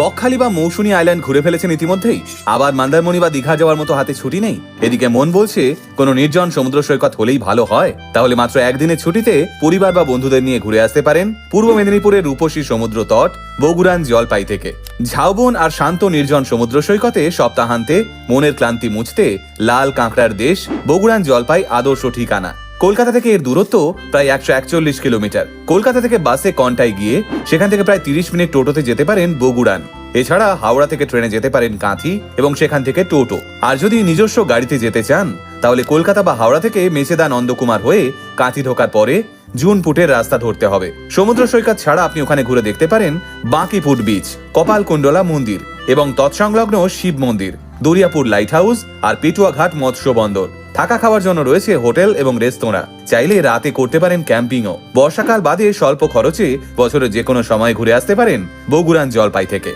বকখালি বা মৌসুনী আইল্যান্ড ঘুরে ফেলেছেন ইতিমধ্যেই। আবার মন্দারমণি বা দীঘা যাওয়ার মতো হাতে ছুটি নেই। এদিকে মন বলছে, কোনো নির্জন সমুদ্র সৈকত হলেই ভালো হয়। তাহলে মাত্র একদিনের ছুটিতে পরিবার বা বন্ধুদের নিয়ে ঘুরে আসতে পারেন পূর্ব মেদিনীপুরের রূপসী সমুদ্র তট, বগুড়ান জলপাই থেকে। ঝাউবন আর শান্ত নির্জন সমুদ্র সৈকতে সপ্তাহান্তে মনের ক্লান্তি মুছতে লাল কাঁকড়ার দেশ, বগুড়ান জলপাই আদর্শ ঠিকানা। কলকাতা থেকে এর দূরত্ব প্রায় একশো একচল্লিশ কিলোমিটার। কলকাতা থেকে বাসে কন্টায় গিয়ে সেখান থেকে প্রায় তিরিশ মিনিট টোটোতে যেতে পারেন বগুড়ান। এছাড়া হাওড়া থেকে ট্রেনে যেতে পারেন কাঁথি এবং সেখান থেকে টোটো। আর যদি নিজস্ব গাড়িতে যেতে চান, তাহলে কলকাতা বা হাওড়া থেকে মেচেদা নন্দকুমার হয়ে কাঁথি ঢোকার পরে জুন ফুটের রাস্তা ধরতে হবে। সমুদ্র সৈকত ছাড়া আপনি ওখানে ঘুরে দেখতে পারেন বাঁকিপুট বিচ কপালকুণ্ডলা মন্দির এবং তৎসংলগ্ন শিব মন্দির, দরিয়াপুর লাইট হাউস আর পেটুয়াঘাট মৎস্য বন্দর। থাকা খাওয়ার জন্য রয়েছে হোটেল এবং রেস্তোরাঁ। চাইলে রাতে করতে পারেন ক্যাম্পিংও। বর্ষাকাল বাদে স্বল্প খরচে বছরের যে কোনো সময় ঘুরে আসতে পারেন বগুড়ান জলপাই থেকে।